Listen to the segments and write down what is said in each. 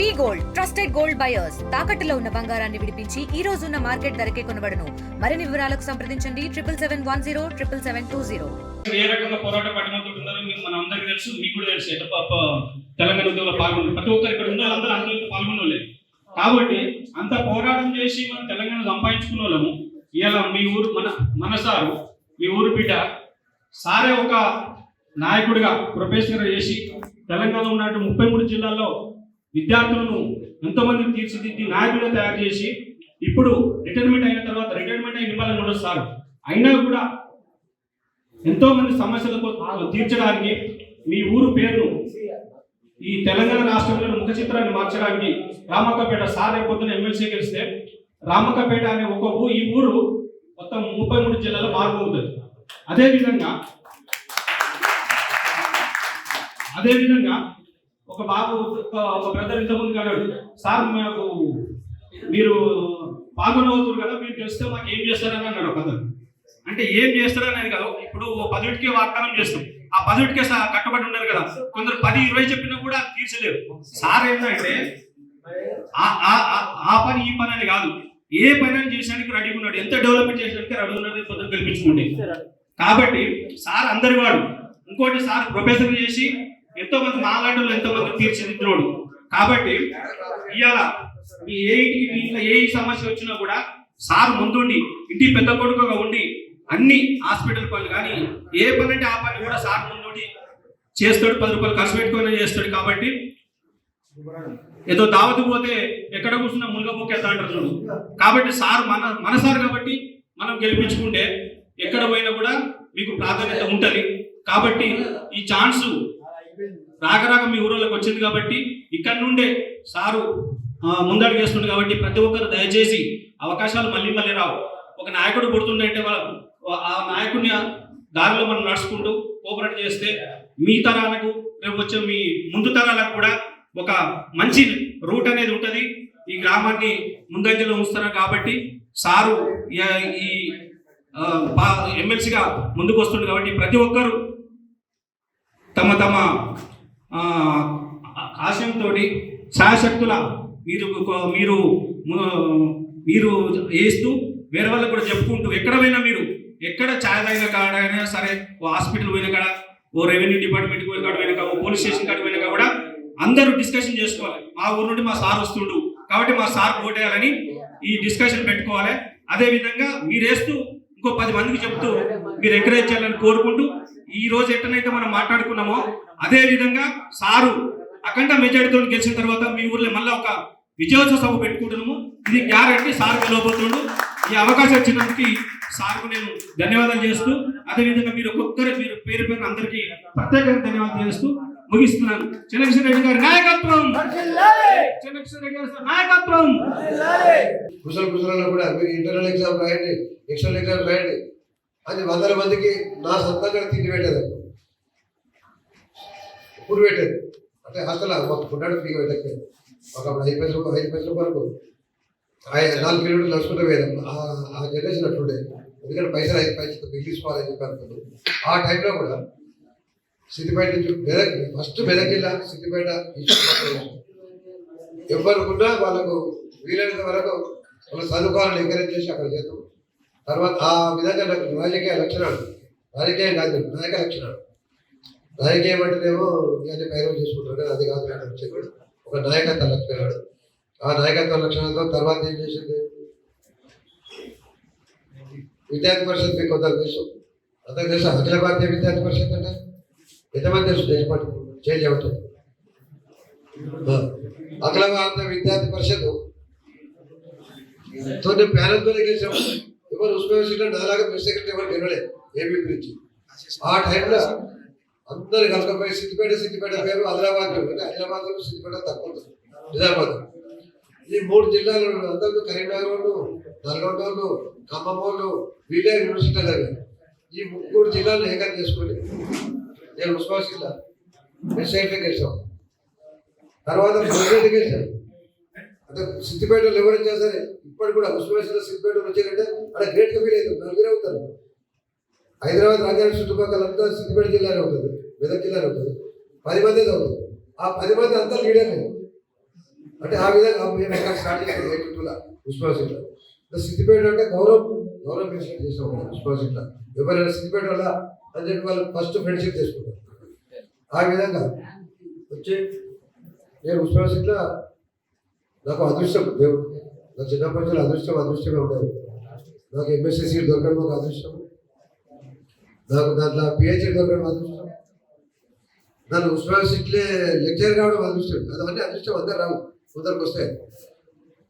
V gold trusted gold buyers తాకట్టులో ఉన్న బంగారాన్ని విడిపించి ఈ రోజు ఉన్న మార్కెట్ ధరకే కొనబడను. మరిన్ని వివరాలకు సంప్రదించండి. Triple seven one zero triple seven two zero. ఏ రకంగా పోరాటం పట్టుకుంటున్నారో మీకు మన అందరికీ తెలుసు మీకు కూడా తెలుసు. ఎట్లా ప- తెలంగాణ ఉద్యోగంలో పాల్గొన్నారు ప్రతి ఒక్కరు ఇక్కడ ఉన్న వాళ్ళందరూ అందులో పాల్గొనలేదు కాబట్టి అంత పోరాటం చేసి మనం తెలంగాణ సంపాదించుకున్న వాళ్ళము ఇలా మీ ఊరు మన మన సారు మీ ఊరు బిడ్డ సారే ఒక నాయకుడిగా ప్రొఫెసర్ చేసి తెలంగాణ ఉన్నట్టు ముప్పై మూడు జిల్లాల్లో విద్యార్థులను ఎంతోమందిని తీర్చిదిద్ది నాయకులుగా తయారు చేసి ఇప్పుడు రిటైర్మెంట్ అయిన తర్వాత రిటైర్మెంట్ అయిన ఇవ్వాలని నడుస్తారు. సార్ అయినా కూడా ఎంతో మంది సమస్యలకు తీర్చడానికి మీ ఊరు పేరును ఈ తెలంగాణ రాష్ట్రంలో ముఖ చిత్రాన్ని మార్చడానికి రామక్కపేట సార్ రేపొద్దున ఎమ్మెల్సీ గెలిస్తే రామక్కపేట అనే ఒక ఊరు ఈ ఊరు మొత్తం ముప్పై మూడు జిల్లాలో మారిపోతుంది అదేవిధంగా అదేవిధంగా ఒక బాబు ఒక బ్రదర్ ఇంతకుముందు కలడు. సార్ మాకు మీరు పాల్గొనవుతారు కదా మీరు తెలిస్తే మాకు ఏం చేస్తారని అన్నాడు ఒక అతను. అంటే ఏం చేస్తారనేది కాదు. ఇప్పుడు ఓ పదిటికే వాగ్దానం చేస్తాం. ఆ పదిటికే సా- కట్టుబడి ఉన్నారు కదా. కొందరు పది ఇరవై చెప్పినా కూడా తీర్చలేరు. సార్ ఏంటంటే ఆ- పని ఈ పని అని కాదు. ఏ పని అని చేసడానికి రెడీగా ఉన్నాడు. ఎంత డెవలప్మెంట్ చేసడానికి రెడీ ఉన్నాడు పొద్దున కల్పించుకోండి. కాబట్టి సార్ అందరి వాడు. ఇంకోటి సార్ ప్రొఫెసర్ చేసి ఎంతో మంది మాలాంటి ఎంతో మంది తీర్చిదిద్దుడు కాబట్టి ఇవాళ మీ ఏ ఇంటికి మీ ఇంట్లో ఏ సమస్య వచ్చినా కూడా సార్ ముందుండి ఇంటి పెద్ద కొడుకుగా ఉండి అన్ని హాస్పిటల్ పనులు కానీ ఏ పని అంటే ఆ పని కూడా సార్ ముందుండి చేస్తాడు పది రూపాయలు ఖర్చు పెట్టుకొని చేస్తాడు కాబట్టి ఏదో దావతు పోతే ఎక్కడ కూర్చున్నా ములుగ ముక్కేస్తా అంటారు చూడు. కాబట్టి సార్ మన మన సార్ కాబట్టి మనం గెలిపించుకుంటే ఎక్కడ పోయినా కూడా మీకు ప్రాధాన్యత ఉంటుంది కాబట్టి ఈ ఛాన్స్ రాక మీ ఊళ్ళోకి వచ్చింది కాబట్టి ఇక్కడ నుండే సారు ఆ, ముందడుగు కాబట్టి ప్రతి ఒక్కరు దయచేసి అవకాశాలు మళ్ళీ మళ్ళీ రావు. ఒక నాయకుడు పుడుతుందంటే వాళ్ళు ఆ నాయకుడిని దారిలో మనం నడుచుకుంటూ కోఆపరేట్ చేస్తే మీ తరాలకు రేపు వచ్చే మీ ముందు తరాలకు కూడా ఒక మంచి రూట్ అనేది ఉంటుంది. ఈ గ్రామాన్ని ముందంజలో ఉంచుతారు కాబట్టి సారు ఈ- ఈ ఎమ్మెల్సీగా ముందుకు వస్తుంది కాబట్టి ప్రతి ఒక్కరు తమ తమ ఆశయంతో శాశక్తుల మీరు మీరు మీరు వేస్తూ వేరే వాళ్ళకి కూడా చెప్పుకుంటూ ఎక్కడ పోయినా మీరు ఎక్కడ ఛాయ్ తాగిన కాడైనా సరే ఓ హాస్పిటల్ పోయిన కాడ ఓ రెవెన్యూ డిపార్ట్మెంట్కి పోయిన కాడ పోయిన ఓ పోలీస్ స్టేషన్ కాడ పోయిన కూడా అందరూ డిస్కషన్ చేసుకోవాలి. మా ఊరు నుండి మా సార్ వస్తుండు. కాబట్టి మా సార్ ఓటేయాలని ఈ డిస్కషన్ పెట్టుకోవాలి. అదేవిధంగా మీరు వేస్తూ ఇంకో పది మందికి చెప్తూ మీరు ఎంకరేజ్ చేయాలని కోరుకుంటూ ఈ రోజు ఎట్టనైతే మనం మాట్లాడుకున్నామో అదేవిధంగా సారు అఖండ మెజార్టీతో గెలిచిన తర్వాత మీ ఊర్లో మళ్ళీ ఒక విజయోత్సవ సభ పెట్టుకుంటున్నాము. ఇది గ్యారంటీ సార్ గెలవబోతుండు. ఈ అవకాశం ఇచ్చినందుకు సార్కు నేను ధన్యవాదాలు చేస్తూ అదే విధంగా మీరు ఒక్కొక్కరు మీరు పేరు పేరు అందరికీ ప్రత్యేకంగా ధన్యవాదాలు చేస్తూ ముగిస్తున్నాను. చిన్నకిషన్ రెడ్డి గారి నాయకత్వం! చిన్నకిషన్ రెడ్డి గారి నాయకత్వం! కుశల కుశలలో కూడా మీరు ఇంటర్నల్ ఎగ్జామ్ రాయండి ఎక్స్టర్నల్ ఎగ్జామ్ రాయండి. అది వందల మందికి నా సొంతంగా తిండి పెట్టేదాన్ని ఇప్పుడు పెట్టేది. అంటే అసలు మాకు ఫుడ్ అంటే ఫ్రీగా పెట్టకపోయింది ఒక ఐదు పైసలు ఐదు పైసలు వరకు నాలుగు కిలోమీటర్లు నడుచుకుంటూ పోయేది ఆ- జనరేషన్ అట్లుండే. ఎందుకంటే పైసలు ఐదు పైసలు మిగిలించుకోవాలని చెప్పారు ఆ టైంలో కూడా సిద్దిపేట నుంచి మెదక్ ఫస్ట్ మెదక్ జిల్లా సిద్దిపేట ఎవరుకున్నా వాళ్ళకు వీలైనంత వరకు వాళ్ళ చదువుకోవాలని ఎంకరేజ్ చేసి అక్కడ చేద్దాం తర్వాత ఆ విధంగా నాకు రాజకీయ లక్షణాలు రాజకీయ కాదు నాయక లక్షణాలు. రాజకీయం అంటేనేమో ఇవన్నీ పైరవ చేసుకుంటారు కదా అది కాదు మేడం వచ్చేది ఒక నాయకత్వ లక్షణాలు ఆ నాయకత్వ లక్షణాలతో తర్వాత ఏం చేసింది? విద్యార్థి పరిషత్ మీకు కొంత తెలుసు. అంతకు తెలుసు? అఖిల భారతీయ విద్యార్థి పరిషత్ అంటే? ఎంతమంది తెలుసు? దేశపాటి చేంజ్ అవుతుంది. అఖిల భారత విద్యార్థి పరిషత్. తోటి ప్యానల్తో తోనే గెలిచాం ఎవరు ఉస్మానియాలో నాలాగా ప్రెస్ సెక్రటరీ ఎవరు గెలవలేదు ఏపీ నుంచి ఆ టైంలో అందరు కలకపోయి సిద్దిపేట సిద్దిపేట పేరు హైదరాబాద్ హైదరాబాద్లో సిద్దిపేట తక్కువ నిజామాబాద్. ఈ మూడు జిల్లాలు అందరూ కరీంనగర్ వాళ్ళు నల్గొండ వాళ్ళు ఖమ్మం వాళ్ళు వీళ్ళే యూనివర్సిటీ ఈ మూడు జిల్లాలు ఏకం చేసుకొని నేను ఉస్మాన్ జిల్లా ప్రెస్ సెక్రటరీ గెలిచాం. తర్వాత ప్రెసిడెంట్ గెలిచాం. అంటే సిద్దిపేటలో ఎవరైనా సరే ఇప్పటికి కూడా ఉస్మానియాలో సిద్దిపేట వచ్చారంటే అక్కడ గ్రేట్గా ఫీల్ అవుతుంది నలుగురే అవుతారు. హైదరాబాద్ రాజధాని చుట్టుపక్కల అంతా సిద్దిపేట జిల్లానే ఉంటుంది. మెదక్ జిల్లానే ఉంటుంది. పది మంది చదువుతారు ఆ పది మంది అంతా లీడర్లే అంటే ఆ విధంగా మేము ఎక్కడ స్టార్ట్ చేసాం? ఎయిట్ టూలో ఉస్మాసిట్లో సిద్దిపేట అంటే గౌరవం. గౌరవం పెన్షన్ చేసాం ఉస్మాసిట్లో ఎవరైనా సిద్దిపేట వల్ల అని చెప్పి వాళ్ళు ఫస్ట్ ఫ్రెండ్షిప్ చేసుకుంటారు. ఆ విధంగా వచ్చి నేను ఉస్మాసిట్లో నాకు అదృష్టం. దేవుడు నా చిన్నప్పటి నుంచి అదృష్టం అదృష్టమే ఉండేది. నాకు ఎంఎస్సీ సీట్ దొరకడం ఒక అదృష్టం. నాకు దాంట్లో పిహెచ్డి దొరకడం అదృష్టం. నన్ను ఉస్మాన్ లెక్చర్ కావడం అదృష్టం అదవన్నీ అదృష్టం అందరు రావు. కొందరికి వస్తాయి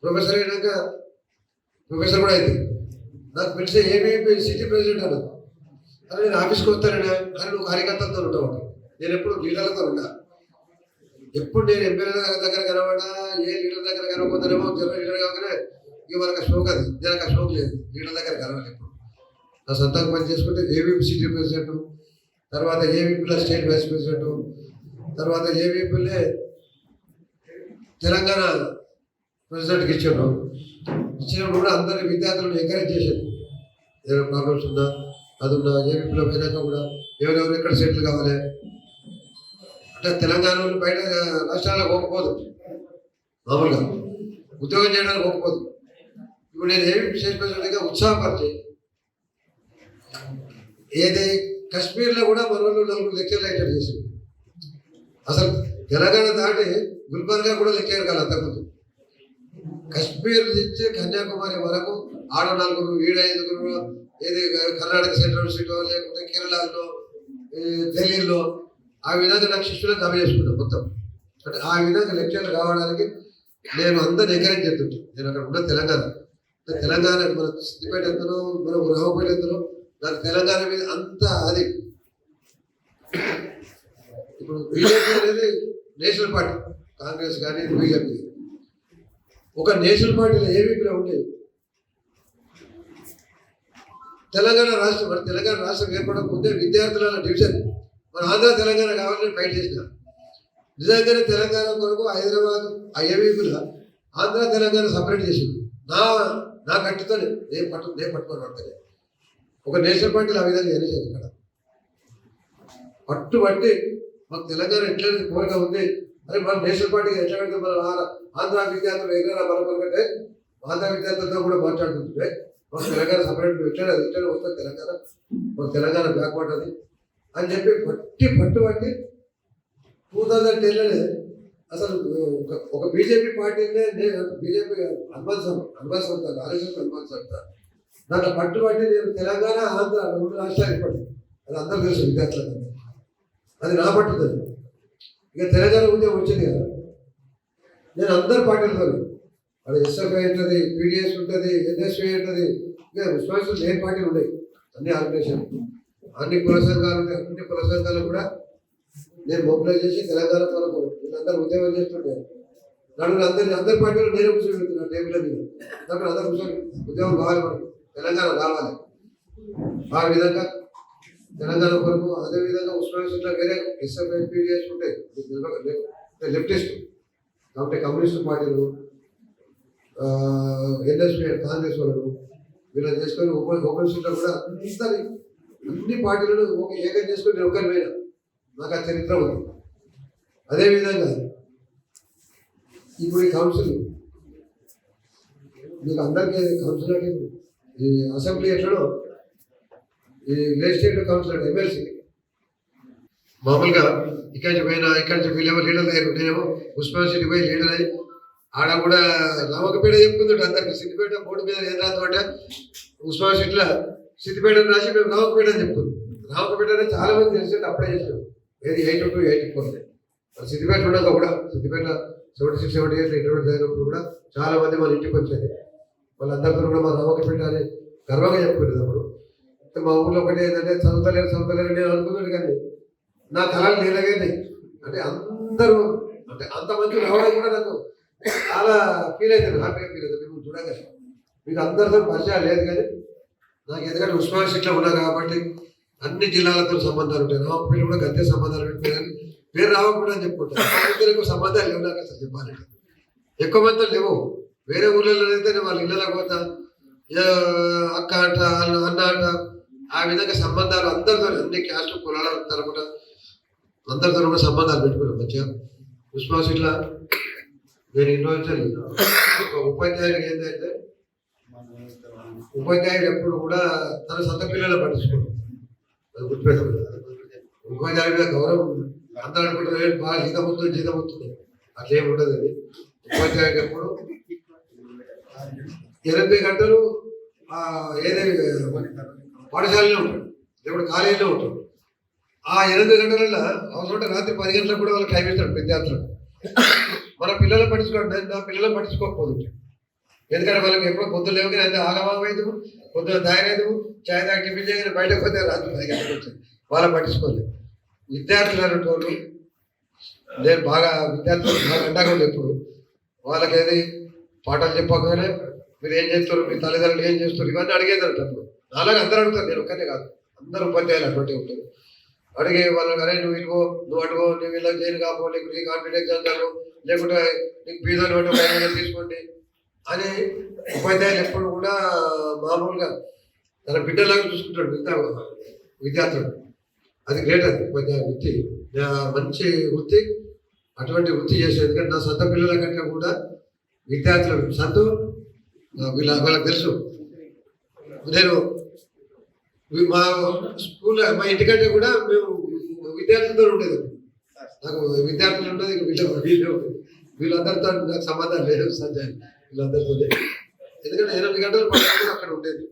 ప్రొఫెసర్ అయినాక ప్రొఫెసర్ కూడా అయింది. నాకు పిలిచే ఏమేమి సిటీ ప్రెసిడెంట్ అన్నది అది నేను ఆఫీస్కి వస్తానని అని నువ్వు కార్యకర్తలతో ఉంటావు నేను ఎప్పుడు లీడర్లతో ఉంటా ఎప్పుడు నేను ఎమ్మెల్యే దగ్గర కనబడా ఏ లీడర్ దగ్గర కనబోతానేమో జనరల్ లీడర్ కాగానే ఇక వాళ్ళకి షోక్ అది. నాకు ఆ షోక్ లేదు. లీడర్ దగ్గర కనవాలి ఎప్పుడు. నా సొంతంగా పని చేసుకుంటే ఏమేమి సిటీ ప్రెసిడెంట్ తర్వాత ఏవీపీలో స్టేట్ వైస్ ప్రెసిడెంట్ తర్వాత ఏవీపీలే తెలంగాణ ప్రెసిడెంట్కి ఇచ్చాడు ఇచ్చినప్పుడు కూడా అందరి విద్యార్థులను ఎంకరేజ్ చేసేది ఏదైనా ప్రాబ్లమ్స్ ఉన్నా అది ఉన్నా ఏవీపీలో పోయినాక కూడా ఎవరెవరు ఎక్కడ సెటిల్ కావాలి? అంటే తెలంగాణ బయట రాష్ట్రాలకు పోకపోదు మామూలుగా ఉద్యోగం చేయడానికి ఒప్పుకోదు. ఇప్పుడు నేను ఏమి స్టేట్ ప్రెసిడెంట్గా ఉత్సాహపరిచి ఏది కశ్మీర్లో కూడా మన వాళ్ళు నలుగురు లెక్చర్లు అటెండ్ చేసింది అసలు తెలంగాణ దాటి గుల్బర్గా కూడా లెక్చర్ కాదు అంతకుముందు. కశ్మీర్ నుంచి కన్యాకుమారి వరకు ఆడ నలుగురు ఈడ ఐదుగురు ఏది కర్ణాటక సెంట్రల్ యూనివర్సిటీలో లేకుంటే కేరళలో ఈ ఢిల్లీలో ఆ విధంగా నాకు శిష్యులను జమ చేసుకున్నాను మొత్తం. అంటే ఆ విధంగా లెక్చర్లు కావడానికి నేను అందరిని ఎంకరేజ్ చేస్తుంటాను నేను అక్కడ ఉన్న తెలంగాణ. తెలంగాణ మన సిద్దిపేట ఎంతనో మన రామపేట ఎంతనో నాకు తెలంగాణ మీద అంత అది. ఇప్పుడు బీజేపీ అనేది నేషనల్ పార్టీ కాంగ్రెస్ కానీ బీజేపీ. ఒక నేషనల్ పార్టీలో ఏబీపీలో ఉండేది? తెలంగాణ రాష్ట్రం మన తెలంగాణ రాష్ట్రం ఏర్పడకపోతే విద్యార్థుల డివిజన్ మన ఆంధ్ర తెలంగాణ కావాలని ఫైట్ చేసిన. నిజంగానే తెలంగాణ కొరకు హైదరాబాద్ ఐఎంఈపీల ఆంధ్ర తెలంగాణ సపరేట్ చేసింది. నా నా కట్టుతో నేను పట్టు నేను పట్టుకొని పడతలేదు ఒక నేషనల్ పార్టీలు ఆ విధంగా చేసేది ఇక్కడ. పట్టుబట్టి మాకు తెలంగాణ ఎట్లా కోరిక ఉంది అరే మన నేషనల్ పార్టీ ఎట్లా పెడితే మన ఆంధ్ర విద్యార్థులు ఎక్కడ బలపడకంటే ఆంధ్ర విద్యార్థులతో కూడా మాట్లాడుతుంటే మాకు తెలంగాణ సపరేట్ ఎట్లా ఎట్లా వస్తుంది తెలంగాణ మాకు తెలంగాణ బ్యాక్వర్డ్ అది అని చెప్పి పట్టి పట్టుబట్టి టూ థౌజండ్ టెన్లోనే అసలు ఒక ఒక బీజేపీ పార్టీనే నేను బీజేపీ హనుమాన్ సంస్థ హనుమాన్ సంస్థ ఆర్ఎస్ఎస్ హనుమాన్ సంస్థ దాంట్లో పట్టుబట్టి నేను తెలంగాణ ఆంధ్ర రెండు రాష్ట్రాలు ఇప్పటి అది అందరూ తెలుసు విద్యార్థులకు అది నా పట్టుదల ఇక తెలంగాణ ఉద్యమం వచ్చింది కదా. నేను అందరి పార్టీలతో అది ఎస్ఎఫ్ఐ ఉంటుంది పీడిఎస్ ఉంటుంది ఎన్ఎస్ఐ ఉంటుంది. ఇక విశ్వాసం ఏ పార్టీలు ఉన్నాయి. అన్ని ఆర్గనైజేషన్. అన్ని కుల సంఘాలు ఉంటాయి అన్ని కుల సంఘాలు కూడా నేను మొబిలైజ్ చేసి తెలంగాణ కొరకు వీళ్ళందరూ ఉద్యమం చేస్తుంటే నన్ను అందరి అందరి పార్టీలు నేనే కూర్చోబెడుతున్నాను టేబుల్ మీద. అక్కడ అందరూ కూర్చొని ఉద్యమం కావాలి మనకు. తెలంగాణ రావాలి. ఆ విధంగా తెలంగాణ కొరకు అదే విధంగా ఉస్మానియాలో వేరే ఎస్ఎఫ్ఐ పీడిఎస్ ఉంటాయి లెఫ్టిస్ట్. కాబట్టి కమ్యూనిస్ట్ పార్టీలు ఎన్ఎస్పీ కాంగ్రెస్ వాళ్ళు వీళ్ళని చేసుకొని ఓపెన్ ఓపెన్ సీట్లో కూడా అందరి అన్ని పార్టీలను ఒక ఏకం చేసుకొని నేను ఒకరి మీద నాకు ఆ చరిత్ర ఉంది. అదేవిధంగా ఇప్పుడు ఈ కౌన్సిల్ మీకు అందరికీ కౌన్సిల్ అంటే ఈ అసెంబ్లీ ఎట్లనో ఈ లెజిస్లేటివ్ కౌన్సిల్ ఎమ్మెల్సీ మామూలుగా ఇక్కడి నుంచి పోయినా ఇక్కడి నుంచి వీళ్ళేమో లీడర్ దగ్గర నేనేమో ఉస్మాన్ సిటీ పోయి లీడర్ అయ్యి ఆడ కూడా రామకపేట చెప్పుకుందంట అందరికి సిద్దిపేట బోర్డు మీద ఏం రాదు అంటే ఉస్మాన్ సిటీలో సిద్దిపేట రాసి మేము నమ్మకపేట అని చెప్పుకుంది నమ్మకపేట అనేది చాలా మంది తెలిసి అప్లై చేసాం ఏది eight two eight four Siddipet ఉండదు కూడా Siddipet seventy six seventy eight interview కూడా చాలా మంది మన ఇంటికి వచ్చేది వాళ్ళందరికీ కూడా మా నమ్మకం పెట్టాలి. గర్వంగా చెప్పుకునేది అప్పుడు మా ఊళ్ళో ఒకటి ఏంటంటే చదువుతలేరు చదువుతలేరు నేను అనుకున్నాడు కానీ నా కళలు నీలగైనాయి అంటే అందరూ అంటే అంత మంది రావడం కూడా నాకు చాలా ఫీల్ అవుతుంది హ్యాపీగా ఫీల్ అవుతుంది. మేము చూడగా. మీకు అందరితో పరిచయం లేదు కానీ నాకు ఎందుకంటే ఉస్మాన్ సిట్లో ఉన్నా కాబట్టి అన్ని జిల్లాలతో సంబంధాలు ఉంటాయి. రామపేట కూడా గద్దె సంబంధాలు ఉంటాయి కానీ పేరు రావకుండా అని చెప్పుకుంటారు సంబంధాలు లేవు నాకు అసలు చెప్పాలంటే. ఎక్కువ మందితో లేవు. వేరే ఊళ్ళలో అయితే వాళ్ళ ఇళ్ళకి పోతా ఏ అక్క అంట అన్న అన్న అంట ఆ విధంగా సంబంధాలు అందరితో అన్ని క్యాస్ట్ కులాల తరపున అందరితో కూడా సంబంధాలు పెట్టుకున్నాం మంచిగా. విశ్వాస ఇట్లా నేను ఇన్ని ఒక ఉపాధ్యాయుడికి ఏంటంటే ఉపాధ్యాయుడు ఎప్పుడు కూడా తన సొంత పిల్లలు పట్టించుకోడు. అది ఉపాధ్యాయుడి మీద గౌరవం ఉంది. అందరూ అనుకుంటారు బాగా జీతం వస్తుంది జీతం వస్తుంది. అట్లేం ఉండదు అది. ఉపాధ్యాయుడు ఎప్పుడు ఎనభై గంటలు ఏదైనా పాఠశాలలో ఉంటాడు లేకపోతే కాలేజీలో ఉంటాడు. ఆ ఎనిమిది గంటలలో అవసరం ఉంటే రాత్రి పది గంటలకు కూడా వాళ్ళకి టైం ఇస్తాడు విద్యార్థులకు మన పిల్లలు పట్టించుకోండి నా పిల్లలు పట్టించుకోకపోతుంది ఎందుకంటే వాళ్ళకి ఎప్పుడు పొద్దున్న లేవగానే అయితే ఆగమాగమైదు పొద్దున తాగలేదు చాయ్ తాగి టిఫిన్ చేయగానే బయటకు పోతే రాత్రి పది గంటలకు వచ్చింది వాళ్ళు పట్టించుకోలేదు విద్యార్థులు అనేటోళ్ళు నేను బాగా విద్యార్థులు బాగా అండగా ఉంది ఎప్పుడు. వాళ్ళకి ఏది పాఠాలు చెప్పగానే మీరు ఏం చేస్తారు? మీ తల్లిదండ్రులు ఏం చేస్తారు? ఇవన్నీ అడిగేదంట అప్పుడు అలాగే అందరూ అడుగుతారు. నేను ఒక్కనే కాదు. అందరూ ఉపాధ్యాయులు అటువంటి ఉంటారు అడిగే వాళ్ళని అరే నువ్వు ఇల్లుగో నువ్వు అడుగో నువ్వు ఇలా చేయను కాపో నీకు నీ కాన్ఫిడెన్స్ అంటారు లేకుంటే నీకు బీజాలు పట్టి తీసుకోండి అని ఉపాధ్యాయులు ఎప్పుడు కూడా మామూలుగా తన బిడ్డలాగా చూసుకుంటాడు. మిగతా విద్యార్థులు. అది గ్రేట్ అది ఉపాధ్యాయ వృత్తి. మంచి వృత్తి అటువంటి వృత్తి చేసే ఎందుకంటే నా సొంత పిల్లల కంటే కూడా విద్యార్థులు సంతు వీళ్ళ వాళ్ళకి తెలుసు. నేను మా స్కూల్ మా ఇంటికంటే కూడా మేము విద్యార్థులతో ఉండేది. నాకు విద్యార్థులు ఉండేది వీళ్ళ వీళ్ళు వీళ్ళందరితో నాకు సంబంధం లేదు సంజయ్. వీళ్ళందరితో ఎందుకంటే ఎనిమిది గంటలు పడుతుంది అక్కడ ఉండేది.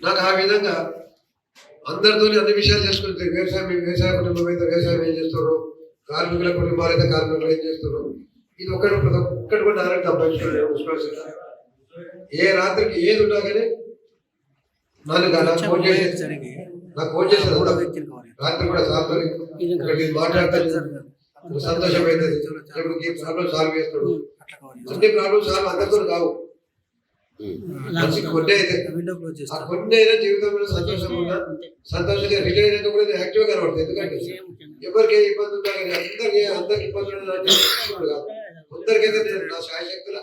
నాకు ఆ విధంగా అందరితో అన్ని విషయాలు చేసుకుంటే వ్యవసాయం వ్యవసాయ కుటుంబం అయితే వ్యవసాయం ఏం చేస్తారు కార్మికుల కుటుంబాలు అయితే కార్మికులు ఏం చేస్తారు ఇది ఒక్కటి ప్రతి ఒక్కటి కూడా నారాయణ సంపాదించుకున్నాను ఏ రాత్రికి ఏది ఉన్నా కానీ నన్ను నాకు ఫోన్ చేసి నాకు ఫోన్ చేసేది కూడా రాత్రి కూడా సార్ ఇక్కడ మాట్లాడతాను సంతోషం అవుతుంది ఇప్పుడు ఈ ప్రాబ్లం సాల్వ్ చేస్తాడు. అన్ని ప్రాబ్లమ్ సాల్వ్ అందరితో కావు. మనిషికి కొన్ని అయితే. ఆ కొన్ని అయినా జీవితంలో సంతోషం ఉన్నా సంతోషంగా రిటైర్ అయినా కూడా యాక్టివ్గా కనబడుతుంది ఎందుకంటే ఎవరికి ఏ ఇబ్బంది ఉన్నా కానీ అందరికి అందరికి ఇబ్బంది ఉన్నా కాదు అందరికైతే నేను నా శాయశక్తుల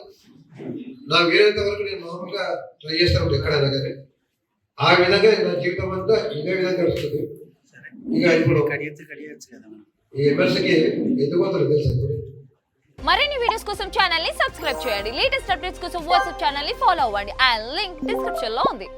నా వీలైనంత వరకు నేను మామూలుగా ట్రై చేస్తాను ఎక్కడైనా కానీ ఆ విధంగా నా జీవితం అంతా ఇదే విధంగా వస్తుంది. ఇక ఇప్పుడు ఈ ఎమ్మెల్సీకి ఎందుకు పోతారు తెలుసా మరిన్ని వీడియోస్ కోసం ఛానల్ని సబ్స్క్రైబ్ చేయండి. లేటెస్ట్ అప్డేట్స్ కోసం వాట్సాప్ ఛానల్ని ఫాలో అవ్వండి. అండ్ లింక్ డిస్క్రిప్షన్లో ఉంది.